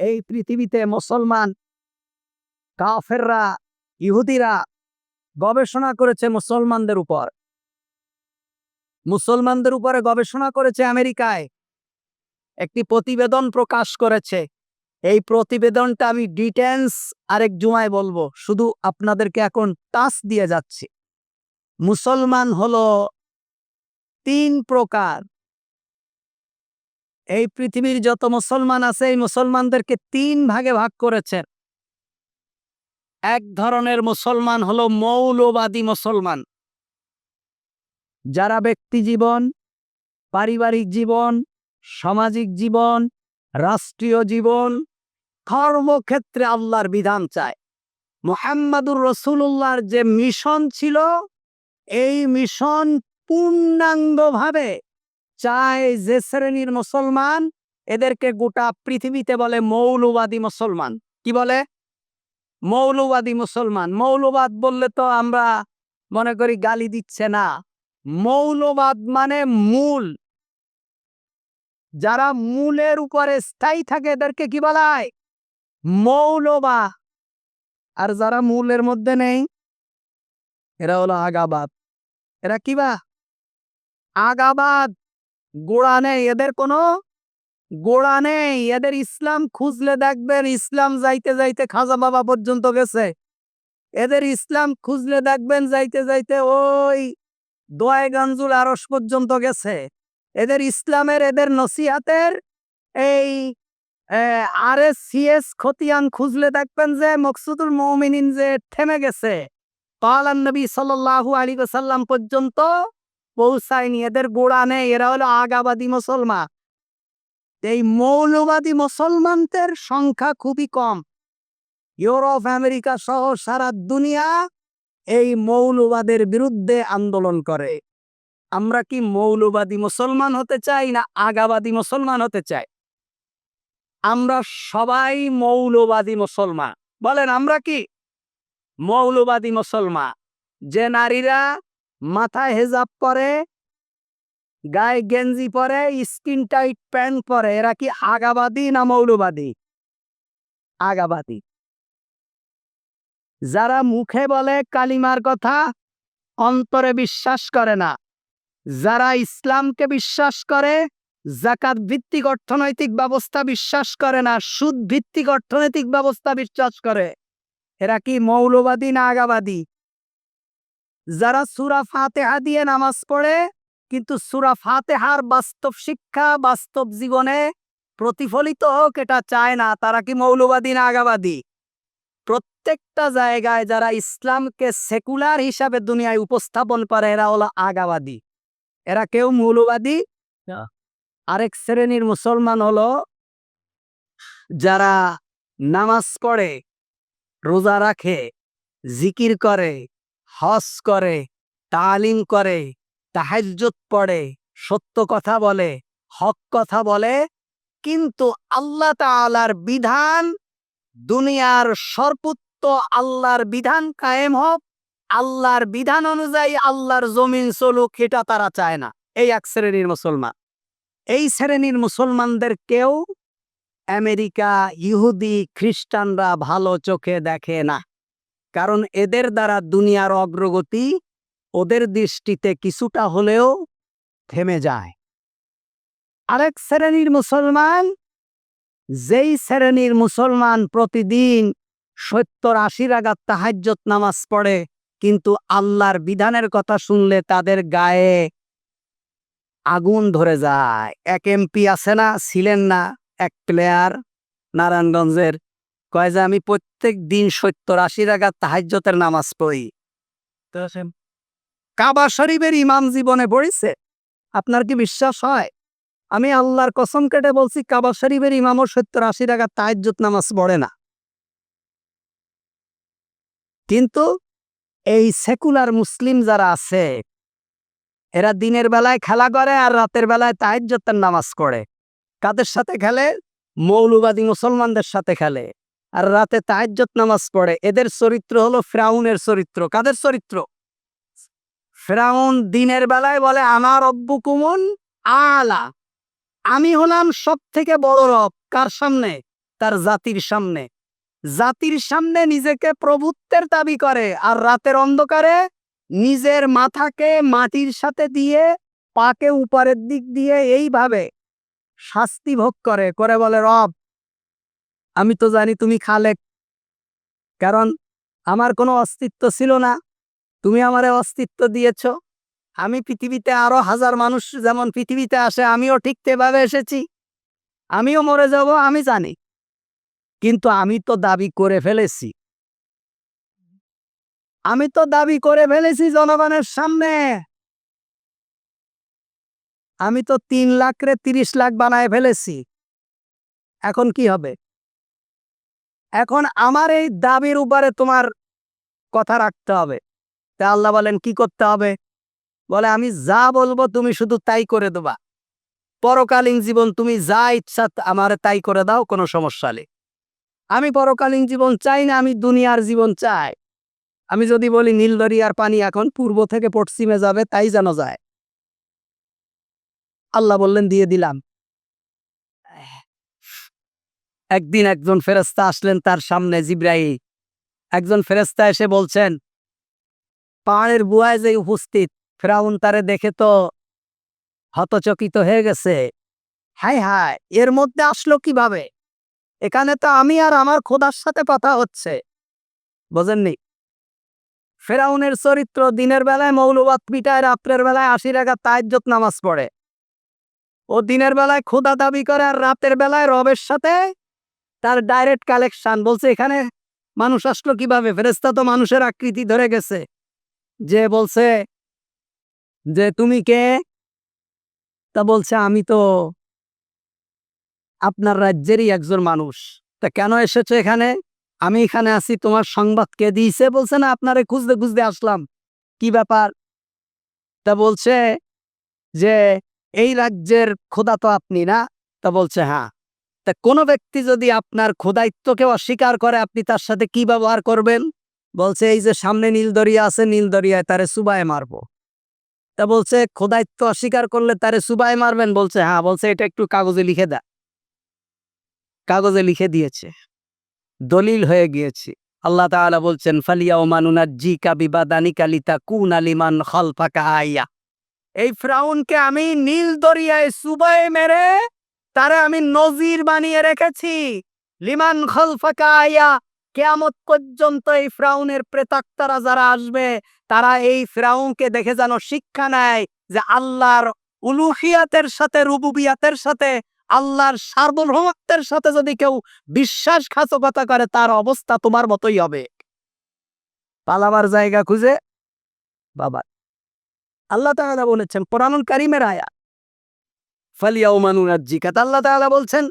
এই পৃথিবীতে মুসলমান, কাফেররা, ইহুদিরা গবেষণা করেছে মুসলমানদের উপর। মুসলমানদের উপরে গবেষণা করেছে আমেরিকায়। একটি প্রতিবেদন প্রকাশ করেছে। এই প্রতিবেদনটা আমি ডিটেলস আরেক জুমায় বলব। শুধু আপনাদেরকে এখন টাচ দিয়ে যাচ্ছি। মুসলমান হলো তিন প্রকার। এই পৃথিবীর যত মুসলমান আছে, এই মুসলমানদেরকে তিন ভাগে ভাগ করেছেন। এক ধরনের মুসলমান হলো মৌলবাদী মুসলমান। যারা ব্যক্তি জীবন, পারিবারিক জীবন, সামাজিক জীবন, রাষ্ট্রীয় জীবন, কর্মক্ষেত্রে আল্লাহর বিধান চায়। মোহাম্মদুর রসুল্লাহর যে মিশন ছিল, এই মিশন পূর্ণাঙ্গভাবে চায় যে শ্রেণির মুসলমান এদেরকে গোটা পৃথিবীতে বলে মৌলবাদী মুসলমান। কি বলে? মৌলবাদী মুসলমান। মৌলবাদ বললে তো আমরা মনে করি গালি দিচ্ছে না। মৌলবাদ মানে মূল। যারা মূলের উপরে স্থায়ী থাকে এদেরকে কি বলা হয়? মৌলবা। আর যারা মূলের মধ্যে নেই, এরা হলো আগাবাদ। এরা কি বা? আগাবাদ। গোড়া নেই, এদের কোনো গোড়া নেই। এদের ইসলাম খুঁজলে দেখবেন, ইসলাম যাইতে যাইতে খাজা বাবা পর্যন্ত গেছে। এদের ইসলাম খুঁজলে দেখবেন, যাইতে যাইতে ওই দোয়াই গঞ্জুল আরস পর্যন্ত গেছে। এদের ইসলামের, এদের নসিহাতের এই আর এস সিএস খতিয়ান খুঁজলে দেখবেন যে মকসুদুল মৌমিনিন যে থেমে গেছে। কালান নবী সাল্লাল্লাহু আলী সাল্লাম পর্যন্ত পৌঁছায়নি এদের গোড়া নেই, এরা হলো আগাবাদী মুসলমান। এই মৌলবাদী মুসলমানদের সংখ্যা খুবই কম। ইউরোপ, আমেরিকা সহ সারা দুনিয়া এই মৌলবাদের বিরুদ্ধে আন্দোলন করে। আমরা কি মৌলবাদী মুসলমান হতে চাই না আগাবাদী মুসলমান হতে চাই? আমরা সবাই মৌলবাদী মুসলমান। বলেন, আমরা কি মৌলবাদী মুসলমান? যে নারীরা মাথায় হেজাব পরে, গায়ে গেঞ্জি পরে স্কিন টাইট প্যান্ট পরে। এরা কি আগাবাদী না মৌলবাদী? আগাবাদী। যারা মুখে বলে কালিমার কথা, অন্তরে বিশ্বাস করে না। যারা ইসলামকে বিশ্বাস করে জাকাত ভিত্তিক অর্থনৈতিক ব্যবস্থা বিশ্বাস করে না, সুদ ভিত্তিক অর্থনৈতিক ব্যবস্থা বিশ্বাস করে, এরা কি মৌলবাদী না আগাবাদী? যারা সুরা ফাতেহা দিয়ে নামাজ পড়ে কিন্তু সুরা ফাতেহার বাস্তব শিক্ষা বাস্তব জীবনে প্রতিফলিত হোক এটা চায় না তারা কি মৌলবাদী না আগাবাদী? প্রত্যেকটা জায়গায় যারা ইসলামকে সেকুলার হিসাবে দুনিয়ায় উপস্থাপন করে এরা হলো আগাবাদী। এরা কেউ মৌলবাদী? আরেক শ্রেণির মুসলমান হলো যারা নামাজ পড়ে রোজা রাখে জিকির করে হজ করে, তালিম করে, তাহাজ্জুদ পড়ে, সত্য কথা বলে, হক কথা বলে, কিন্তু আল্লাহ তাআলার বিধান, দুনিয়ার সর্বোচ্চ আল্লাহর বিধান কায়েম হোক, আল্লাহর বিধান অনুযায়ী আল্লাহর জমিন চলুক, এটা তারা চায় না। এই এক শ্রেণির মুসলমান। এই শ্রেণির মুসলমানদের কেউ আমেরিকা, ইহুদি, খ্রিস্টানরা ভালো চোখে দেখে না। কারণ এদের দ্বারা দুনিয়ার অগ্রগতি ওদের দৃষ্টিতে কিছুটা হলেও থেমে যায়। আরেক শ্রেণির মুসলমান, যেই শ্রেণির মুসলমান প্রতিদিন সত্তর আশির রাগাত তাহাজ্জত নামাজ পড়ে, কিন্তু আল্লাহর বিধানের কথা শুনলে তাদের গায়ে আগুন ধরে যায়। এক এমপি আছে না, ছিলেন না, এক প্লেয়ার নারায়ণগঞ্জের। কয় যে আমি প্রত্যেক দিন সত্তর আশি রাগাত তাহাজ্জতের নামাজ পড়ি। কাবা শরীফের ইমাম জীবনে পড়েছে? আপনার কি বিশ্বাস হয়? আমি আল্লাহর কসম কেটে বলছি, কাবা শরীফের ইমামও সত্তর আশি টাকা তাহাজ্জুদ নামাজ পড়ে না। কিন্তু এই সেকুলার মুসলিম যারা আছে, এরা দিনের বেলায় খেলা করে আর রাতের বেলায় তাহাজ্জতের নামাজ পড়ে। কাদের সাথে খেলে? মৌলবাদী মুসলমানদের সাথে খেলে। আর রাতে তাহাজ্জত নামাজ পড়ে। এদের চরিত্র হলো ফ্রাউনের চরিত্র। কাদের চরিত্র? ফ্রাউন দিনের বেলায় বলে, আমার অব্বু কুমন আলা। আমি হলাম সব থেকে বড় রব। কার সামনে? তার জাতির সামনে। জাতির সামনে নিজেকে প্রভুত্বের দাবি করে আর রাতের অন্ধকারে নিজের মাথাকে মাটির সাথে দিয়ে পাকে উপরের দিক দিয়ে এইভাবে শাস্তি ভোগ করে। করে বলে, রব আমি তো জানি তুমি খালেক। কারণ আমার কোনো অস্তিত্ব ছিল না। তুমি আমারে অস্তিত্ব দিয়েছ। আমি পৃথিবীতে আরও হাজার মানুষ যেমন পৃথিবীতে আসে, আমিও ঠিক তেভাবে এসেছি। আমিও মরে যাব, আমি জানি। কিন্তু আমি তো দাবি করে ফেলেছি। আমি তো দাবি করে ফেলেছি জনগণের সামনে। আমি তো তিন লাখ রে তিরিশ লাখ বানায় ফেলেছি। এখন কি হবে? এখন আমার এই দাবির উপরে তোমার কথা রাখতে হবে। তা আল্লাহ বলেন, কি করতে হবে? বলে, আমি যা বলব তুমি শুধু তাই করে দেবা। পরকালীন জীবন তুমি যা ইচ্ছা আমার তাই করে দাও, কোনো সমস্যা নেই। আমি পরকালীন জীবন চাই না, আমি দুনিয়ার জীবন চাই। আমি যদি বলি, নীল দরিয়ার পানি এখন পূর্ব থেকে পশ্চিমে যাবে, তাই যেন যায়। আল্লাহ বললেন, দিয়ে দিলাম। একদিন একজন ফেরেস্তা আসলেন তার সামনে জিব্রাই একজন ফেরেস্তা এসে বলছেন, পাহাড়ের বুয়ায় যে উপস্থিত, ফেরাউন তারে দেখে তো হতচকিত হয়ে গেছে। হাই হাই এর মধ্যে আসলো কীভাবে? এখানে তো আমি আর আমার খোদার সাথে কথা হচ্ছে। বোঝেননি। ফেরাউনের চরিত্র দিনের বেলায় মৌলবাদ পিটায়, রাত্রের বেলায় আশি টাকা তাজ্জত নামাজ পড়ে। ও দিনের বেলায় খোদা দাবি করে আর রাতের বেলায় রবের সাথে তার ডাইরেক্ট কালেকশন বলছে, এখানে মানুষ আসলো কীভাবে? ফেরেস্তা তো মানুষের আকৃতি ধরে গেছে। যে বলছে যে, তুমি কে? তা বলছে, আমি তো আপনার রাজ্যেরই একজন মানুষ। তা কেন এসেছ এখানে? আমি এখানে আছি, তোমার সংবাদ কে দিয়েছে? বলছে, না, আপনারে খুঁজতে খুঁজতে আসলাম। কি ব্যাপার? তা বলছে যে, এই রাজ্যের খোদা তো আপনি না? তা বলছে হ্যাঁ। তা কোনো ব্যক্তি যদি আপনার খোদায়িত্বকে অস্বীকার করে, আপনি তার সাথে কি ব্যবহার করবেন? বলছে, এই যে সামনে নীল দরিয়া আছে, নীল দরিয়ায় তারে সুবায় মারবো। তা বলছে খোদায়িত্ব অস্বীকার করলে তারে সুবায় মারবেন? বলছে হ্যাঁ। বলছে, এটা একটু কাগজে লিখে দা। কাগজে লিখে দিয়েছে। দলিল হয়ে গিয়েছে। আল্লাহ তাআলা বলছেন ফালিয়াও মানুনা জি কাবিবা দানি কালিতা কুন আলিমান খলফাকা আইয়া এই ফ্রাউনকে আমি নীল দরিয়ায় সুবায় মেরে তারে আমি নজির বানিয়ে রেখেছি। লিমান খলফাকা আইয়া কেয়ামত পর্যন্ত এই ফ্রাউনের প্রেতাত্মারা যারা আসবে, তারা এই ফ্রাউনকে দেখে যেন শিক্ষা নেয় যে আল্লাহর উলুহিয়াতের সাথে, রুবুবিয়াতের সাথে, আল্লাহর সার্বভৌমত্বের সাথে যদি কেউ বিশ্বাসঘাতকতা করে, তার অবস্থা তোমার মতোই হবে। পালাবার জায়গা খুঁজে বাবা আল্লাহ তাআলা বলেছেন, কোরআনুল কারিমের আয়া ফালিয়াউমানুনার জিকাত আল্লাহ তাআলা বলছেন,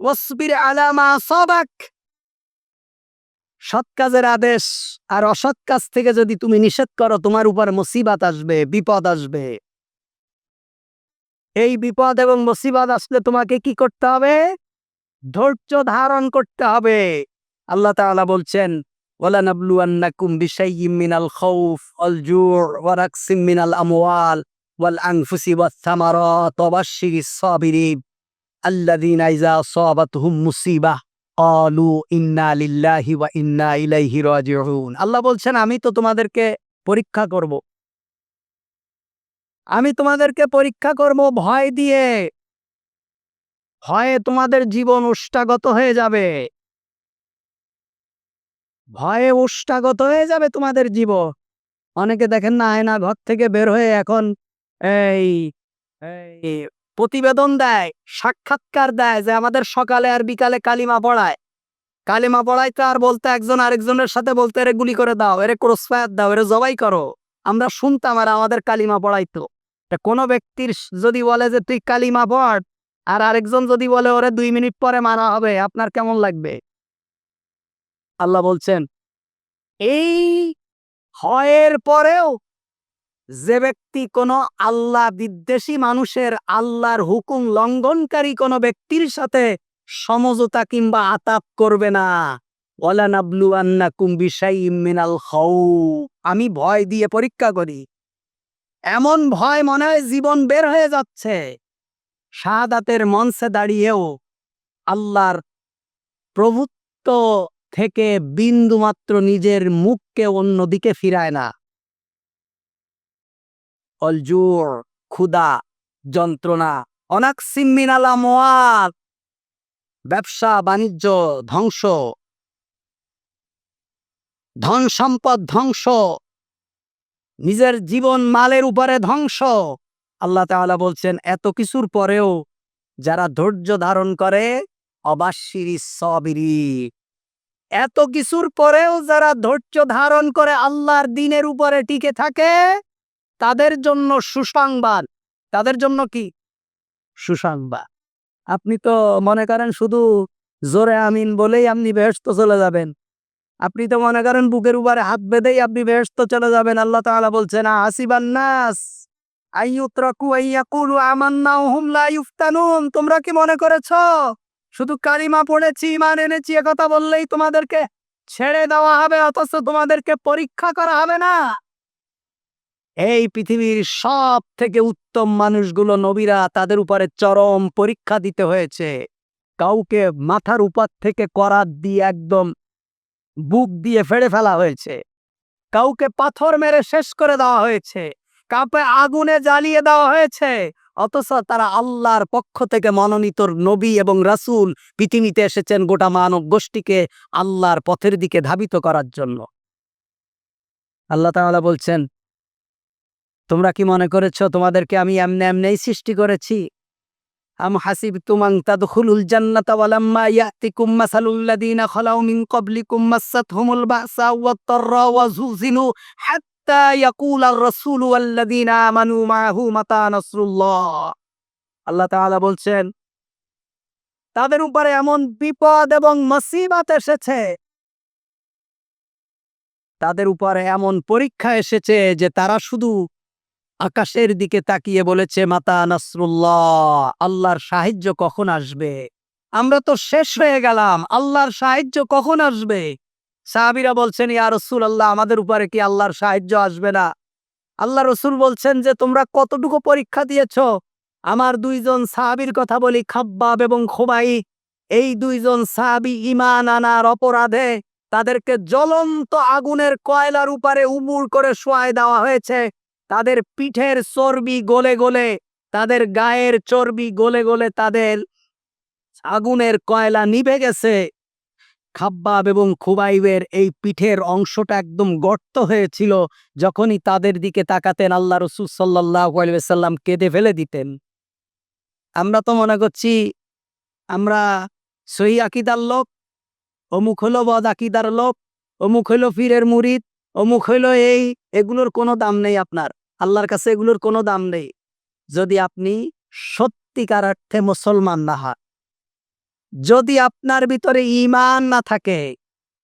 ওয়াসবির আলা মা সাবাক সৎ কাজের আদেশ আর অসৎ কাজ থেকে যদি তুমি নিষেধ করো, তোমার উপর মুসিবাত আসবে, বিপদ আসবে। এই বিপদ এবং মুসিবত আসলে তোমাকে কি করতে হবে? ধৈর্য ধারণ করতে হবে। আল্লাহ তাআলা বলছেন, ওয়ালানাবলুয়ান্নাকুম বিশাইয়্যিম মিনাল খাউফ ওয়াল জু' ওয়া মিনাল আমওয়াল। আল্লাহ বলছেন, আমি তো তোমাদেরকে পরীক্ষা করব। আমি তোমাদেরকে পরীক্ষা করব ভয় দিয়ে। ভয়ে তোমাদের জীবন উষ্টাগত হয়ে যাবে। ভয়ে উষ্টাগত হয়ে যাবে তোমাদের জীবন। অনেকে দেখেন না, আয়না ঘর থেকে বের হয়ে এখন এই প্রতিবেদন দেয়, সাক্ষাৎকার দেয় যে আমাদের সকালে আর বিকালে কালিমা পড়ায়। কালিমা পড়াইতে আর বলতে একজন আরেকজনের সাথে বলতে এরে গুলি করে দাও, এরে ক্রস ফায়ার দাও, এরে জবাই করো। আমরা শুনতাম আর আমাদের কালিমা পড়াইতো। তা কোনো ব্যক্তির যদি বলে যে তুই কালিমা পড়, আর আরেকজন যদি বলে ওরে দুই মিনিট পরে মারা হবে, আপনার কেমন লাগবে? আল্লাহ বলছেন, এই ভয়ের পরেও যে ব্যক্তি কোনো আল্লাহ বিদ্বেষী মানুষের আল্লাহর হুকুম লঙ্ঘনকারী কোনো ব্যক্তির সাথে সমঝোতা কিংবা আতাপ করবে না। আমি ভয় দিয়ে পরীক্ষা করি। এমন ভয় মনে হয় জীবন বের হয়ে যাচ্ছে। শাহাদাতের মঞ্চে দাঁড়িয়েও আল্লাহর প্রভুত্ব থেকে বিন্দু মাত্র নিজের মুখকে অন্যদিকে ফিরায় না। অলজুর ক্ষুদা যন্ত্রণা অনাক সিম্মিনালা মোয়াত ব্যবসা, বাণিজ্য, ধ্বংস, ধন সম্পদ ধ্বংস, নিজের জীবন মালের উপরে ধ্বংস। আল্লাহ তাআলা বলছেন, এত কিছুর পরেও যারা ধৈর্য ধারণ করে অবাশিরি সবিরি। এত কিছুর পরেও যারা ধৈর্য ধারণ করে আল্লাহর দিনের উপরে টিকে থাকে তাদের জন্য সুসংবাদ। তাদের জন্য কি? সুসংবাদ। আপনি তো মনে করেন শুধু জোরে আমিন বলেই আপনি বেহেস্ত চলে যাবেন। আপনি তো মনে করেন বুকের উপরে হাত বেঁধেই আপনি বেহেস্ত চলে যাবেন। আল্লাহ তাআলা বলছেন আসিবান নাস তোমরা কি মনে করেছ? শুধু কালিমা পড়েছি ইমান এনেছি, এ কথা বললেই তোমাদেরকে ছেড়ে দেওয়া হবে, অথচ তোমাদেরকে পরীক্ষা করা হবে না। এই পৃথিবীর সব থেকে উত্তম মানুষগুলো নবীরা তাদের উপরে চরম পরীক্ষা দিতে হয়েছে। কাউকে মাথার উপর থেকে করাত দিয়ে একদম বুক দিয়ে ফেড়ে ফেলা হয়েছে। কাউকে পাথর মেরে শেষ করে দেওয়া হয়েছে। কাউকে আগুনে জ্বালিয়ে দেওয়া হয়েছে। অথচ তারা আল্লাহর পক্ষ থেকে মনোনীত নবী এবং রাসূল পৃথিবীতে এসেছেন গোটা মানব গোষ্ঠীকে আল্লাহর পথের দিকে ধাবিত করার জন্য। আল্লাহ তাআলা বলছেন তোমরা কি মনে করেছ তোমাদেরকে আমি এমনি এমনিই সৃষ্টি করেছি? আম হাসিবতুম আন তাদখুলুল আল্লাহ বলছেন, তাদের উপরে এমন বিপদ এবং মুসিবত এসেছে। তাদের উপরে এমন পরীক্ষা এসেছে যে তারা শুধু আকাশের দিকে তাকিয়ে বলেছে, মাতা নাসরুল্লাহ আল্লাহর সাহায্য কখন আসবে? আমরা তো শেষ হয়ে গেলাম, আল্লাহর সাহায্য কখন আসবে? সাহাবিরা বলছেন, ইয়া রসুল আল্লাহ আমাদের উপরে কি আল্লাহর সাহায্য আসবে না? আল্লাহ রসুল বলছেন যে, তোমরা কতটুকু পরীক্ষা দিয়েছ? আমার দুইজন সাহাবির কথা বলি, খাব্বাব এবং খোবাই। এই দুইজন সাহাবি ইমান আনার অপরাধে তাদেরকে জ্বলন্ত আগুনের কয়লার উপরে উমুর করে শোয়ায় দেওয়া হয়েছে। তাদের পিঠের চর্বি গলে গলে, তাদের গায়ের চর্বি গলে গলে তাদের আগুনের কয়লা নিভে গেছে। খাব্বাব এবং খুবাইবের এই পিঠের অংশটা একদম গর্ত হয়েছিল যখনই তাদের দিকে তাকাতেন আল্লাহ রসুল সাল্লাম কেঁদে ফেলে দিতেন। আমরা তো মনে করছি আমরা সহি আকিদার লোক, অমুক হলো বদ আকিদার লোক, অমুক হইল ফিরের মুরিদ অমুক হইল এই, এগুলোর কোনো দাম নেই আপনার। আল্লাহর কাছে এগুলোর কোনো দাম নেই। যদি আপনি সত্যিকার অর্থে মুসলমান না হয় যদি আপনার ভিতরে ইমান না থাকে